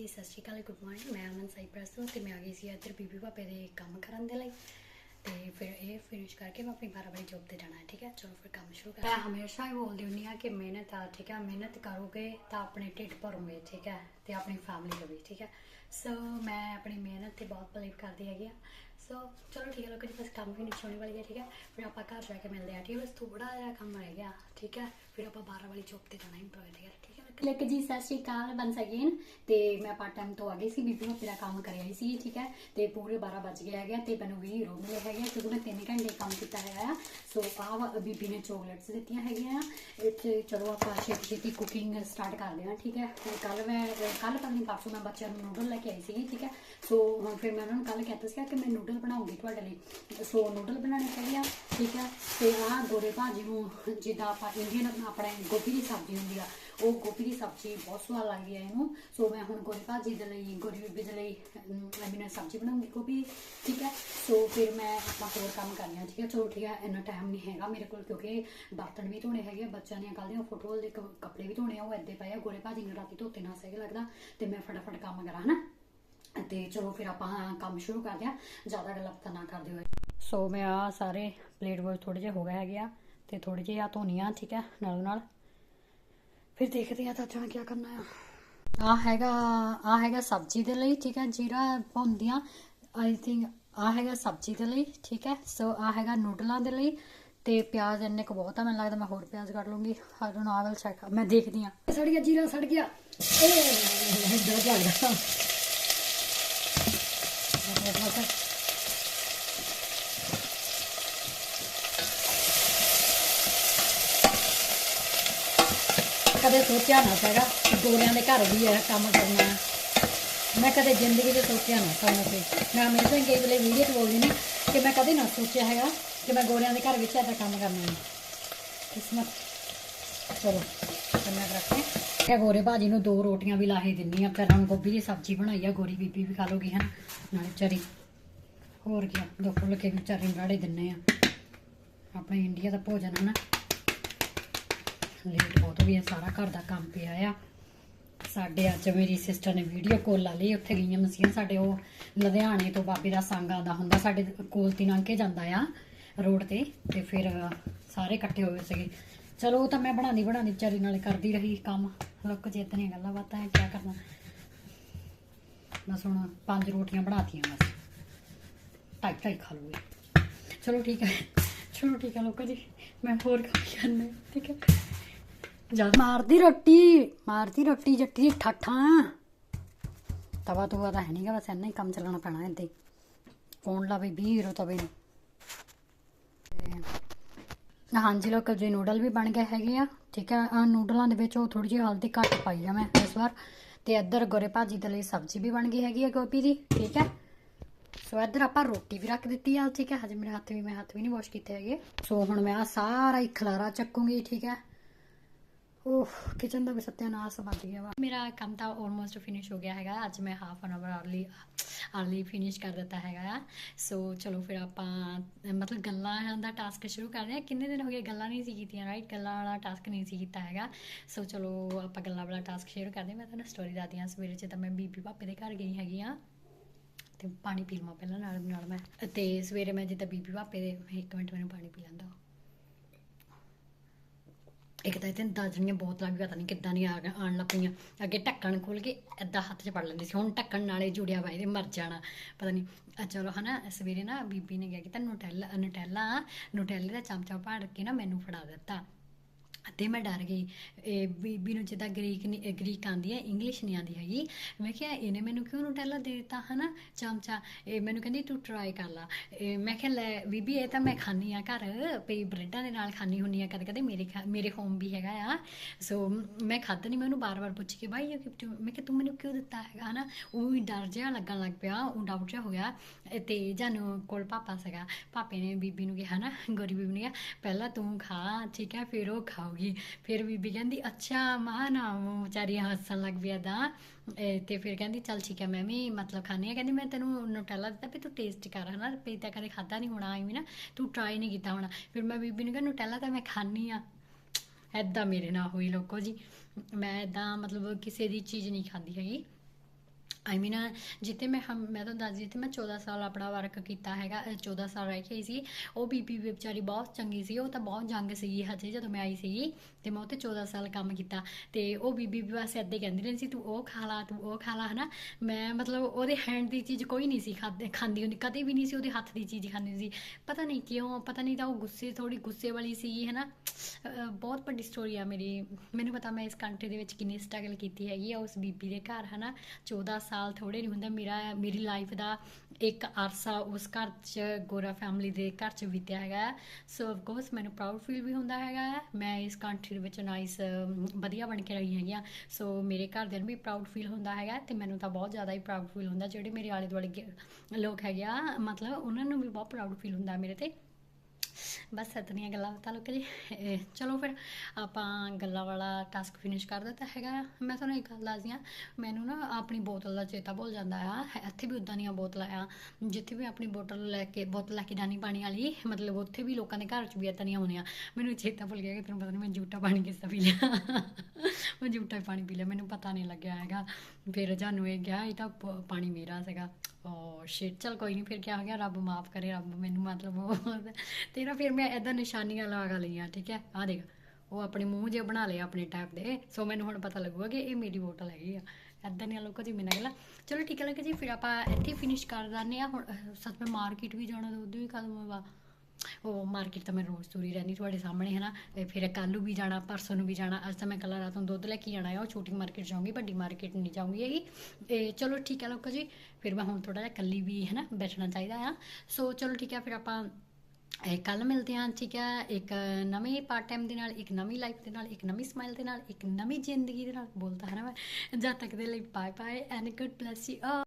ਜੀ, ਸਤਿ ਸ਼੍ਰੀ ਅਕਾਲ, good morning ਮੈਂ ਅਮਨ ਸਾਈਪ੍ਰਸ ਤੋਂ ਤੇ ਮੈਂ ਆ ਗਈ ਸੀ ਇੱਧਰ ਬੀਬੀ ਭਾਪੇ ਦੇ ਕੰਮ ਕਰਨ ਦੇ ਲਈ। ਤੇ ਫਿਰ ਇਹ ਫਿਨਿਸ਼ ਕਰਕੇ ਮੈਂ ਆਪਣੀ 12 ਵਜੇ ਜੌਬ ਤੇ ਜਾਣਾ ਹੈ, ਠੀਕ ਹੈ? ਚਲੋ ਫਿਰ ਕੰਮ ਸ਼ੁਰੂ ਕਰਾਂ। ਮੈਂ ਹਮੇਸ਼ਾ ਹੀ ਬੋਲਦੀ ਹੁੰਦੀ ਆ ਕਿ ਮਿਹਨਤ ਆ, ਠੀਕ ਹੈ? ਮਿਹਨਤ ਕਰੋਗੇ ਤਾਂ ਆਪਣੇ ਢਿੱਡ ਭਰੋਗੇ, ਠੀਕ ਹੈ? ਤੇ ਆਪਣੀ ਫੈਮਿਲੀ ਨੂੰ ਠੀਕ ਹੈ? ਸੋ ਮੈਂ ਆਪਣੀ ਮਿਹਨਤ ਤੇ ਬਹੁਤ ਬਲੀਵ ਕਰਦੀ ਹੈਗੀ ਆ ਸੋ ਚਲੋ ਠੀਕ ਹੈ, ਲੋਕਾਂ ਜੀ, ਬਸ ਕੰਮ ਫਿਨਿਸ਼ ਹੋਣੇ ਵਾਲੀ ਹੈ, ਠੀਕ ਹੈ? ਫਿਰ ਆਪਾਂ ਘਰ ਜਾ ਕੇ ਮਿਲਦੇ ਆ ਠੀਕ ਹੈ? ਬਸ ਥੋੜਾ ਜਿਹਾ ਕੰਮ ਰਹਿ ਗਿਆ, ਠੀਕ ਹੈ? ਫਿਰ ਆਪਾਂ 12 ਵਾਲੀ ਜੌਬ ਤੇ ਜਾਣਾ ਇੰਪਲੋਏ ਠੀਕ ਹੈ? ਕਲਿੱਕ ਜੀ, ਸਤਿ ਸ਼੍ਰੀ ਅਕਾਲ ਵੰਸ ਅਗੇਨ ਤੇ ਮੈਂ ਪਾਰਟ ਟਾਈਮ ਤੋਂ ਆ ਗਈ ਸੀ, ਬੀਬੀ ਨੂੰ ਮੇਰਾ ਕੰਮ ਕਰਿਆ ਹੀ ਸੀ, ਠੀਕ ਹੈ? ਤੇ ਪੂਰੇ 12 ਵੱਜ ਗਏ ਹੈਗੇ ਆ ਤੇ ਮੈਨੂੰ ਵੀ ਰੋ ਮਿਲੇ ਹੈਗੇ ਆ, ਕਿਉਂਕਿ ਮੈਂ 3 ਘੰਟੇ ਕੰਮ ਕੀਤਾ ਹੈਗਾ ਆ। ਸੋ ਆਹ ਬੀਬੀ ਨੇ ਚੋਕਲੇਟਸ ਦਿੱਤੀਆਂ ਹੈਗੀਆਂ ਆ। ਇੱਥੇ ਚਲੋ ਆਪਾਂ ਛੇਤੀ ਛੇਤੀ ਕੁਕਿੰਗ ਸਟਾਰਟ ਕਰਦੇ ਹਾਂ ਠੀਕ ਹੈ? ਕੱਲ ਮੈਂ ਕੱਲ ਪਤਾ ਪਰਸੋਂ ਮੈਂ ਬੱਚਿਆਂ ਨੂੰ ਨੂਡਲ ਲੈ ਕੇ ਆਈ ਸੀਗੀ, ਠੀਕ ਹੈ? ਸੋ ਹੁਣ ਫਿਰ ਮੈਂ ਉਹਨਾਂ ਨੂੰ ਕੱਲ ਕਹਿਤਾ ਸੀਗਾ ਕਿ ਮੈਂ ਨੂਡਲ ਬਣਾਉਂਗੀ ਤੁਹਾਡੇ ਲਈ। ਸੋ ਨੂਡਲ ਬਣਾਉਣੇ ਹੈਗੇ ਆ, ਠੀਕ ਹੈ? ਤੇ ਆਹ ਗੋਰੇ ਭਾਜੀ ਨੂੰ ਜਿੱਦਾਂ ਆਪਾਂ ਇੰਡੀਅਨ ਆਪਣੇ ਗੋਭੀ ਦੀ ਸਬਜ਼ੀ ਹੁੰਦੀ ਆ ਉਹ ਗੋਭੀ ਦੀ ਸਬਜ਼ੀ ਬਹੁਤ ਸਵਾਦ ਲੱਗਦੀ ਹੈ ਇਹਨੂੰ। ਸੋ ਮੈਂ ਹੁਣ ਗੋਰੇ ਭਾਜੀ ਦੇ ਲਈ ਗੋਰੀ ਬੀਬੀ ਦੇ ਲਈ ਮੈਂ ਸਬਜ਼ੀ ਬਣਾਉਂਗੀ ਗੋਭੀ ਠੀਕ ਹੈ? ਸੋ ਫਿਰ ਮੈਂ ਆਪਣਾ ਹੋਰ ਕੰਮ ਕਰਨੀ ਆ ਠੀਕ ਹੈ? ਚਲੋ ਠੀਕ ਹੈ ਇੰਨਾ ਟਾਈਮ ਨਹੀਂ ਹੈਗਾ ਮੇਰੇ ਕੋਲ ਕਿਉਂਕਿ ਬਰਤਨ ਵੀ ਧੋਣੇ ਹੈਗੇ ਆ, ਬੱਚਿਆਂ ਦੀਆਂ ਕੱਲ੍ਹ ਦੀਆਂ ਫੋਟੋ ਦੇ ਕੱਪੜੇ ਵੀ ਧੋਣੇ ਆ ਉਹ ਏਦੇ ਪਏ ਆ। ਗੋਰੇ ਭਾਜੀ ਨੂੰ ਰਾਤੀ ਧੋਤੇ ਨਾ ਸਹੀ ਲੱਗਦਾ ਤੇ ਮੈਂ ਫਟਾਫਟ ਕੰਮ ਕਰਾਂ ਹਨਾ? ਤੇ ਚਲੋ ਫਿਰ ਆਪਾਂ ਕੰਮ ਸ਼ੁਰੂ ਕਰਦੇ ਆ ਜ਼ਿਆਦਾ ਗੱਲਾਂ ਨਾ ਕਰਦੇ ਹੋਏ। ਸੋ ਮੈਂ ਆ ਸਾਰੇ ਪਲੇਟ ਵੋਲ ਥੋੜੇ ਜਿਹੇ ਹੋ ਗਿਆ ਹੈਗੇ ਆ ਤੇ ਥੋੜੇ ਜਿਹੇ ਆ ਧੋਨੀਆਂ ਠੀਕ ਹੈ? ਨਾਲ ਨਾਲ। ਫਿਰ ਦੇਖਦੇ ਆ ਮੈਂ ਕੀ ਕਰਨਾ ਆ ਆ ਹੈਗਾ ਆ ਹੈਗਾ ਸਬਜ਼ੀ ਦੇ ਲਈ ਠੀਕ ਹੈ ਜੀਰਾ ਭੁੰਨਦੀਆਂ ਆਈ ਥਿੰਕ ਆ ਹੈਗਾ ਸਬਜ਼ੀ ਦੇ ਲਈ ਠੀਕ ਹੈ ਸੋ ਆ ਹੈਗਾ ਨੂਡਲਾਂ ਦੇ ਲਈ ਤੇ ਪਿਆਜ਼ ਇੰਨੇ ਕੁ ਬਹੁਤ ਆ ਮੈਨੂੰ ਲੱਗਦਾ ਮੈਂ ਹੋਰ ਪਿਆਜ਼ ਕੱਢ ਲੂੰਗੀ I don't know I will check ਮੈਂ ਦੇਖਦੀ ਆ ਸੜ ਗਿਆ ਜੀਰਾ ਸੜ ਗਿਆ ਏ ਡਰ ਲੱਗਦਾ ਕਦੇ ਸੋਚਿਆ ਨਾ ਸੀਗਾ ਗੋਰਿਆਂ ਦੇ ਘਰ ਵੀ ਇਹ ਕੰਮ ਕਰਨਾ ਮੈਂ ਕਦੇ ਜ਼ਿੰਦਗੀ 'ਚ ਸੋਚਿਆ ਨਾ ਸਾਂ ਤੇ। ਮੈਂ ਹਮੇਸ਼ਾ ਹੀ ਕਈ ਵੇਲੇ ਵੀਡੀਓ 'ਚ ਬੋਲਦੀ ਨੇ ਕਿ ਮੈਂ ਕਦੇ ਨਾ ਸੋਚਿਆ ਹੈਗਾ ਕਿ ਮੈਂ ਗੋਰਿਆਂ ਦੇ ਘਰ ਵਿੱਚ ਇਹਦਾ ਕੰਮ ਕਰਨਾ ਹੈ। ਕਿਸਮਤ। ਚਲੋ, ਕੰਨਾ ਰੱਖੇ ਇਹ ਗੋਰੇ ਭਾਜੀ ਨੂੰ ਦੋ ਰੋਟੀਆਂ ਵੀ ਲਾਹੇ ਦਿੰਨੀ ਆ ਫਿਰ ਹੁਣ ਗੋਭੀ ਦੀ ਸਬਜ਼ੀ ਬਣਾਈ ਆ, ਗੋਰੀ ਬੀਬੀ ਵੀ ਖਾ ਲੋਗੀ ਹਨ ਨਾਲੇ ਚਰੀ। ਹੋਰ ਕੀ ਦੋ ਫੁੱਲ ਕੇ ਵਿਚਾਰੇ ਨੂੰ ਰਾੜੇ ਦਿੰਨੇ ਆ। ਆਪਣੇ ਇੰਡੀਆ ਦਾ ਭੋਜਨ ਹੈ ਨਾ। ਲੇਟ ਬਹੁਤ ਹੋ ਸਾਰਾ ਘਰ ਦਾ ਕੰਮ ਪਿਆ ਆ। ਸਾਡੇ ਅੱਜ ਮੇਰੀ ਸਿਸਟਰ ਨੇ ਵੀਡੀਓ ਕਾਲ ਲਾ ਲਈ, ਉੱਥੇ ਗਈਆਂ ਮਸੀਆਂ ਸਾਡੇ, ਉਹ ਲੁਧਿਆਣੇ ਤੋਂ ਬਾਬੇ ਦਾ ਸੰਗ ਆਉਂਦਾ ਹੁੰਦਾ, ਸਾਡੇ ਕੋਲ ਤੀ ਲੰਘ ਕੇ ਜਾਂਦਾ ਆ ਰੋਡ ਤੇ ਤੇ ਫਿਰ ਸਾਰੇ ਇਕੱਠੇ ਹੋਏ ਸੀਗੇ। ਚਲੋ, ਉਹ ਤਾਂ ਮੈਂ ਬਣਾਉਂਦੀ ਬਣਾਉਂਦੀ ਵਿਚਾਰੀ ਨਾਲੇ ਕਰਦੀ ਰਹੀ ਕੰਮ। ਲੋਕ ਚੇਤਨੀਆਂ ਗੱਲਾਂ ਬਾਤਾਂ ਹੈ ਕੀ ਕਰਨਾ। ਬਸ ਹੁਣ ਪੰਜ ਰੋਟੀਆਂ ਬਣਾਤੀਆਂ ਬਸ। ਟਾਈ ਟਾਈ ਖਾ ਲੂਗੇ ਚਲੋ ਠੀਕ ਹੈ। ਚਲੋ ਠੀਕ ਹੈ, ਲੋਕੋ ਜੀ, ਮੈਂ ਹੋਰ ਕੰਮ ਕਰਨਾ ਠੀਕ ਹੈ। ਜਦ ਮਾਰਦੀ ਰੋਟੀ ਮਾਰਦੀ ਰੋਟੀ ਜੱਟੀ ਦੀ ਠਾਠਾਂ। ਤਵਾ ਤੂਆ ਤਾਂ ਹੈ ਨਹੀਂਗਾ ਬਸ ਇੰਨਾ ਹੀ ਕੰਮ ਚੱਲਣਾ ਪੈਣਾ ਏਦਾਂ ਹੀ ਫੋਨ ਲਾਵੇ 20 ਯੂਰੋ ਤਵੇ ਨੂੰ। ਹਾਂਜੀ ਲੋਕਲ ਜੀ ਨੂਡਲ ਵੀ ਬਣ ਗਏ ਹੈਗੇ ਆ, ਠੀਕ ਹੈ ਆ ਨੂਡਲਾਂ ਦੇ ਵਿੱਚ ਉਹ ਥੋੜੀ ਜਿਹੀ ਹਲਦੀ ਘੱਟ ਪਾਈ ਆ ਮੈਂ ਇਸ ਵਾਰ। ਤੇ ਇੱਧਰ ਗੋਰੇ ਭਾਜੀ ਦੇ ਲਈ ਸਬਜ਼ੀ ਵੀ ਬਣ ਗਈ ਹੈਗੀ ਆ ਗੋਭੀ ਦੀ, ਠੀਕ ਹੈ ਸੋ ਇੱਧਰ ਆਪਾਂ ਰੋਟੀ ਵੀ ਰੱਖ ਦਿੱਤੀ ਆ, ਠੀਕ ਹੈ ਹਜੇ ਮੇਰੇ ਹੱਥ ਵੀ, ਮੈਂ ਹੱਥ ਵੀ ਨਹੀਂ ਵਾਸ਼ ਕੀਤੇ ਹੈਗੇ। ਸੋ ਹੁਣ ਮੈਂ ਆ ਸਾਰਾ ਹੀ ਖਲਾਰਾ ਚੱਕੂੰਗੀ, ਠੀਕ ਹੈ ਉਹ ਕਿਚਨ ਦਾ ਵੀ ਸੱਤਿਆਨਾਸ਼ ਵੱਜ ਗਿਆ ਵਾ। ਮੇਰਾ ਕੰਮ ਤਾਂ ਆਲਮੋਸਟ ਫਿਨਿਸ਼ ਹੋ ਗਿਆ ਹੈਗਾ। ਅੱਜ ਮੈਂ half an hour early early finish ਕਰ ਦਿੱਤਾ ਹੈਗਾ ਆ। ਸੋ ਚਲੋ ਫਿਰ ਆਪਾਂ, ਮਤਲਬ ਗੱਲਾਂ ਦਾ ਟਾਸਕ ਸ਼ੁਰੂ ਕਰਦੇ ਆ ਕਿੰਨੇ ਦਿਨ ਹੋ ਗਏ ਗੱਲਾਂ ਨਹੀਂ ਸੀ ਕੀਤੀਆਂ ਰਾਈਟ ਗੱਲਾਂ ਵਾਲਾ ਟਾਸਕ ਨਹੀਂ ਸੀ ਕੀਤਾ ਹੈਗਾ। ਸੋ ਚਲੋ ਆਪਾਂ ਗੱਲਾਂ ਵਾਲਾ ਟਾਸਕ ਸ਼ੁਰੂ ਕਰਦੇ ਹਾਂ। ਮੈਂ ਤੁਹਾਨੂੰ ਸਟੋਰੀ ਦੱਸਦੀ ਹਾਂ। ਸਵੇਰੇ ਚ ਤਾਂ ਮੈਂ ਬੀਬੀ ਪਾਪੇ ਦੇ ਘਰ ਗਈ ਹੈਗੀ ਆ ਤੇ ਪਾਣੀ ਪੀ ਲਵਾਂ ਪਹਿਲਾਂ, ਨਾਲ ਨਾਲ ਮੈਂ। ਤੇ ਸਵੇਰੇ ਮੈਂ ਜਿੱਦਾਂ ਬੀਬੀ ਪਾਪੇ ਦੇ, ਇੱਕ ਮਿੰਟ ਮੈਨੂੰ ਪਾਣੀ ਪੀ ਲੈਂਦਾ ਇੱਕ ਤਾਂ ਇੱਥੇ ਦਾਜਣੀਆਂ ਬੋਤਲਾਂ ਵੀ ਪਤਾ ਨਹੀਂ ਕਿੱਦਾਂ ਦੀਆਂ ਆ ਆਣ ਲੱਗ ਪਈਆਂ ਅੱਗੇ ਢੱਕਣ ਖੋਲ ਕੇ ਏਦਾਂ ਹੱਥ 'ਚ ਫੜ ਲੈਂਦੀ ਸੀ। ਹੁਣ ਢੱਕਣ ਨਾਲੇ ਜੁੜਿਆ ਵਾ, ਇਹਦੇ ਮਰ ਜਾਣਾ, ਪਤਾ ਨਹੀਂ ਚਲੋ ਹਨਾ, ਸਵੇਰੇ ਨਾ ਬੀਬੀ ਨੇ ਕਿਹਾ ਕਿ ਤਾਂ ਨੂਟੈਲਾ ਨੂਟੈਲਾ ਨੂਟੈਲੇ ਦਾ ਚਮਚਾ ਪਾੜ ਕੇ ਨਾ ਮੈਨੂੰ ਫੜਾ ਦਿੱਤਾ। ਅਤੇ ਮੈਂ ਡਰ ਗਈ। ਇਹ ਬੀਬੀ ਨੂੰ ਜਿੱਦਾਂ ਗ੍ਰੀਕ ਨਹੀਂ ਗ੍ਰੀਕ ਆਂਦੀ ਹੈ, ਇੰਗਲਿਸ਼ ਨਹੀਂ ਆਂਦੀ ਹੈਗੀ। ਮੈਂ ਕਿਹਾ, ਇਹਨੇ ਮੈਨੂੰ ਕਿਉਂ ਨੂਟੈਲਾ ਦੇ ਦਿੱਤਾ, ਹਨਾ? ਚਮਚਾ। ਇਹ ਮੈਨੂੰ ਕਹਿੰਦੀ, ਤੂੰ ਟਰਾਈ ਕਰ ਲਾ। ਇਹ ਮੈਂ ਕਿਹਾ, ਲੈ ਬੀਬੀ, ਇਹ ਤਾਂ ਮੈਂ ਖਾਣੀ ਆ ਘਰ। ਪਈ ਬ੍ਰੈਡਾਂ ਦੇ ਨਾਲ ਖਾਣੀ ਹੁੰਨੀ ਆ ਕਦੇ ਕਦੇ ਮੇਰੇ ਖਾ- ਮੇਰੇ ਹੋਮ ਵੀ ਹੈਗਾ ਆ। ਸੋ ਮੈਂ ਖਾਧ ਨਹੀਂ ਮੈਂ ਉਹਨੂੰ ਬਾਰ-ਬਾਰ ਪੁੱਛ ਕੇ, ਭਾਈ, ਇਹ ਗਿਫਟ ਮੈਂ ਕਿਹਾ, ਤੂੰ ਮੈਨੂੰ ਕਿਉਂ ਦਿੱਤਾ ਹੈਗਾ? ਹਨਾ? ਉਹ ਵੀ ਡਰ ਜਿਹਾ ਲੱਗਣ ਲੱਗ ਪਿਆ, ਉਹ ਡਾਊਟ ਜਿਹਾ ਹੋ ਗਿਆ। ਤੇ ਜਾਨੂੰ ਕੋਲ ਪਾਪਾ ਸੀਗਾ। ਪਾਪੇ ਨੇ ਬੀਬੀ ਨੂੰ ਕਿਹਾ ਨਾ ਗੋਰੀ ਬੀਬੀ ਨੇ ਕਿਹਾ, ਪਹਿਲਾਂ ਤੂੰ ਖਾ, ਠੀਕ ਹੈ, ਫਿਰ ਉਹ ਖਾਊਗੀ ਫਿਰ ਬੀਬੀ ਕਹਿੰਦੀ, ਅੱਛਾ, ਮਾਂ ਨਾ ਵਿਚਾਰੀ ਹੱਸਣ ਲੱਗ ਪਿਆ ਦਾ ਤੇ। ਫਿਰ ਕਹਿੰਦੀ, ਚੱਲ ਠੀਕ ਹੈ ਮੈਂ ਵੀ ਮਤਲਬ ਖਾਣੀ ਆ ਕਹਿੰਦੀ, ਮੈਂ ਤੈਨੂੰ ਨੁਟੈਲਾ ਦਿੱਤਾ ਵੀ ਤੂੰ ਟੇਸਟ ਕਰ ਹਨਾ, ਵੀ ਤਾਂ ਕਦੇ ਖਾਦਾ ਨਹੀਂ ਹੋਣਾ, ਐਵੇਂ ਨਾ, ਤੂੰ ਟਰਾਈ ਨਹੀਂ ਕੀਤਾ ਹੋਣਾ। ਫਿਰ ਮੈਂ ਬੀਬੀ ਨੂੰ ਕਿਹਾ ਨੁਟੈਲਾ ਤਾਂ ਮੈਂ ਖਾਣੀ ਆ ਐਦਾਂ ਮੇਰੇ ਨਾਲ ਹੋਈ ਲੋਕੋ ਜੀ। ਮੈਂ ਐਦਾਂ ਮਤਲਬ ਕਿਸੇ ਦੀ ਚੀਜ਼ ਨਹੀਂ ਖਾਂਦੀ ਹੈਗੀ। ਆਈ ਮੀਨ ਜਿੱਥੇ ਮੈਂ ਹਮ ਮੈਂ ਤੁਹਾਨੂੰ ਦੱਸਦੀ ਜਿੱਥੇ ਮੈਂ 14 ਸਾਲ ਆਪਣਾ ਵਰਕ ਕੀਤਾ ਹੈਗਾ ਅ, 14 ਸਾਲ ਰਹਿ ਕੇ ਆਈ ਸੀ ਉਹ ਬੀਬੀ ਵੀ ਵਿਚਾਰੀ ਬਹੁਤ ਚੰਗੀ ਸੀ ਉਹ ਤਾਂ ਬਹੁਤ ਜੰਗ ਸੀਗੀ ਹਜੇ ਜਦੋਂ ਮੈਂ ਆਈ ਸੀਗੀ ਤੇ ਮੈਂ ਉੱਥੇ 14 ਸਾਲ ਕੰਮ ਕੀਤਾ ਤੇ ਉਹ ਬੀਬੀ ਵੀ ਬਸ ਏਦਾਂ ਕਹਿੰਦੀ ਰਹਿੰਦੀ ਸੀ ਤੂੰ ਉਹ ਖਾ ਲਾ ਤੂੰ ਉਹ ਖਾ ਲਾ ਹਨਾ? ਮੈਂ ਮਤਲਬ ਉਹਦੇ ਹੈਂਡ ਦੀ ਚੀਜ਼ ਕੋਈ ਨਹੀਂ ਸੀ ਖਾਦੇ ਖਾਂਦੀ ਹੁੰਦੀ ਕਦੇ ਵੀ ਨਹੀਂ ਸੀ ਉਹਦੇ ਹੱਥ ਦੀ ਚੀਜ਼ ਖਾਂਦੀ ਸੀ। ਪਤਾ ਨਹੀਂ ਕਿਉਂ ਪਤਾ ਨਹੀਂ ਤਾਂ ਉਹ ਗੁੱਸੇ ਥੋੜੀ ਗੁੱਸੇ ਵਾਲੀ ਸੀਗੀ ਹਨਾ? ਅ, ਬਹੁਤ ਵੱਡੀ ਸਟੋਰੀ ਆ ਮੇਰੀ। ਮੈਨੂੰ ਪਤਾ ਮੈਂ ਇਸ ਕੰਟਰੀ ਦੇ ਵਿੱਚ ਕਿੰਨੀ ਸਟਰਗਲ ਕੀਤੀ ਹੈਗੀ ਆ ਉਸ ਬੀਬੀ ਦੇ ਘਰ ਹਨਾ? 14 ਸਾਲ ਥੋੜੇ ਨਹੀਂ ਹੁੰਦਾ, ਮੇਰਾ, ਮੇਰੀ ਲਾਈਫ ਦਾ ਇੱਕ ਅਰਸਾ ਉਸ ਘਰ 'ਚ, ਗੋਰਾ ਫੈਮਿਲੀ ਦੇ ਘਰ 'ਚ ਬੀਤਿਆ ਹੈਗਾ। ਸੋ ਆਫ ਕੋਰਸ ਮੈਨੂੰ ਪ੍ਰਾਊਡ ਫੀਲ ਵੀ ਹੁੰਦਾ ਹੈਗਾ। ਮੈਂ ਇਸ ਕੰਟਰੀ ਦੇ ਵਿੱਚ ਨਾਈਸ ਵਧੀਆ ਬਣ ਕੇ ਰਹੀ ਹੈਗੀ ਆ ਸੋ ਮੇਰੇ ਘਰਦਿਆਂ ਨੂੰ ਵੀ ਪ੍ਰਾਊਡ ਫੀਲ ਹੁੰਦਾ ਹੈਗਾ ਤੇ ਮੈਨੂੰ ਤਾਂ ਬਹੁਤ ਜ਼ਿਆਦਾ ਹੀ ਪ੍ਰਾਊਡ ਫੀਲ ਹੁੰਦਾ। ਜਿਹੜੇ ਮੇਰੇ ਆਲੇ ਦੁਆਲੇ ਗੇ- ਲੋਕ ਹੈਗੇ ਆ, ਮਤਲਬ ਉਹਨਾਂ ਨੂੰ ਵੀ ਬਹੁਤ ਪ੍ਰਾਊਡ ਫੀਲ ਹੁੰਦਾ ਮੇਰੇ ਤੇ। ਬਸ ਇਤਨੀਆਂ ਗੱਲਾਂ ਬਤਾ ਲਓ ਕਿ ਚਲੋ ਫਿਰ ਆਪਾਂ ਗੱਲਾਂ ਵਾਲਾ ਟਾਸਕ ਫਿਨਿਸ਼ ਕਰ ਦਿੱਤਾ ਹੈਗਾ। ਮੈਂ ਤੁਹਾਨੂੰ ਇੱਕ ਗੱਲ ਦੱਸਦੀ ਹਾਂ। ਮੈਨੂੰ ਨਾ ਆਪਣੀ ਬੋਤਲ ਦਾ ਚੇਤਾ ਭੁੱਲ ਜਾਂਦਾ ਆ। ਇੱਥੇ ਵੀ ਉਦਾਂ ਦੀਆਂ ਬੋਤਲਾਂ ਆ। ਜਿੱਥੇ ਵੀ ਆਪਣੀ ਬੋਤਲ ਲੈ ਕੇ, ਬੋਤਲ ਲੈ ਕੇ ਜਾਣੀ ਪਾਣੀ ਵਾਲੀ, ਮਤਲਬ ਉੱਥੇ ਵੀ ਲੋਕਾਂ ਦੇ ਘਰ 'ਚ ਵੀ ਇਦਾਂ ਦੀਆਂ ਹੋਣੀਆਂ। ਮੈਨੂੰ ਚੇਤਾ ਭੁੱਲ ਗਿਆ ਕਿ ਤੈਨੂੰ ਪਤਾ ਨਹੀਂ ਮੈਂ ਜੂਟਾ ਪਾਣੀ ਕਿਸ ਤਰ੍ਹਾਂ ਪੀ ਲਿਆ। ਮੈਂ ਜੂਟਾ ਹੀ ਪਾਣੀ ਪੀ ਲਿਆ। ਮੈਨੂੰ ਪਤਾ ਨਹੀਂ ਲੱਗਿਆ ਹੈਗਾ। ਫਿਰ ਜਾਨੂੰ ਇਹ ਗਿਆ, ਇਹ ਤਾਂ ਪ- ਪਾਣੀ ਮੇਰਾ ਸੀਗਾ। ਓ ਸ਼ਿਟ ਚਲ ਕੋਈ ਨਹੀਂ ਫਿਰ ਕੀ ਹੋ ਗਿਆ? ਰੱਬ ਮਾਫ ਕਰੇ ਰੱਬ ਮੈਨੂੰ ਮਤਲਬ ਉਹ ਤੇ ਨਾ ਫਿਰ ਮੈਂ ਇਦਾਂ ਨਿਸ਼ਾਨੀਆਂ ਲਗਾ ਲਈਆਂ ਠੀਕ ਹੈ? ਆ ਦੇਖ ਉਹ ਆਪਣੇ ਮੂੰਹ ਜੇ ਬਣਾ ਲਿਆ ਆਪਣੇ ਟਾਈਪ ਦੇ ਸੋ ਮੈਨੂੰ ਹੁਣ ਪਤਾ ਲੱਗੂਗਾ ਕਿ ਇਹ ਮੇਰੀ ਬੋਟਲ ਹੈਗੀ ਆ। ਇਦਾਂ ਦੀਆਂ ਲੋਕਾਂ ਦੀ ਮੈਨੂੰ ਗੱਲਾਂ। ਚਲੋ ਠੀਕ ਹੈ ਲੱਗੇ ਜੀ ਫਿਰ ਆਪਾਂ ਇੱਥੇ ਫਿਨਿਸ਼ ਕਰ ਦਿੰਦੇ ਆ ਹੁਣ ਅਹ, ਸੱਚ ਮੈਂ ਮਾਰਕੀਟ ਵੀ ਜਾਣਾ ਤੇ ਉਦੋਂ ਵੀ ਕਦਮ ਹੋਵਾ ਉਹ ਮਾਰਕੀਟ ਤਾਂ ਮੈਂ ਰੋਜ਼ ਤੁਰੀ ਰਹਿੰਦੀ ਤੁਹਾਡੇ ਸਾਹਮਣੇ ਹੈ ਨਾ ਤੇ ਫਿਰ ਕੱਲ੍ਹ ਨੂੰ ਵੀ ਜਾਣਾ, ਪਰਸੋਂ ਨੂੰ ਵੀ ਜਾਣਾ, ਅੱਜ ਤਾਂ ਮੈਂ ਕੱਲ੍ਹ ਰਾਤ ਨੂੰ ਦੁੱਧ ਲੈ ਕੇ ਜਾਣਾ ਆ ਉਹ ਛੋਟੀ ਮਾਰਕੀਟ ਜਾਊਂਗੀ, ਵੱਡੀ ਮਾਰਕੀਟ ਨਹੀਂ ਜਾਊਂਗੀ ਹੈਗੀ ਤੇ ਚਲੋ ਠੀਕ ਹੈ ਲੋਕੋ ਜੀ, ਫਿਰ ਮੈਂ ਹੁਣ ਥੋੜਾ ਜਿਹਾ ਕੱਲੀ ਵੀ ਹੈ ਨਾ ਬੈਠਣਾ ਚਾਹੀਦਾ ਆ ਸੋ ਚਲੋ ਠੀਕ ਹੈ, ਫਿਰ ਆਪਾਂ ਕੱਲ ਮਿਲਦੇ ਹਾਂ, ਠੀਕ ਹੈ, ਇੱਕ ਨਵੇਂ ਪਾਰਟ ਟਾਈਮ ਦੇ ਨਾਲ, ਇੱਕ ਨਵੀਂ ਲਾਈਫ ਦੇ ਨਾਲ, ਇੱਕ ਨਵੀਂ ਸਮਾਈਲ ਦੇ ਨਾਲ, ਇੱਕ ਨਵੀਂ ਜ਼ਿੰਦਗੀ ਦੇ ਨਾਲ, ਬੋਲਦਾ ਹੈ ਨਾ ਮੈਂ। ਜਦ ਤੱਕ ਦੇ ਲਈ bye bye and good bless you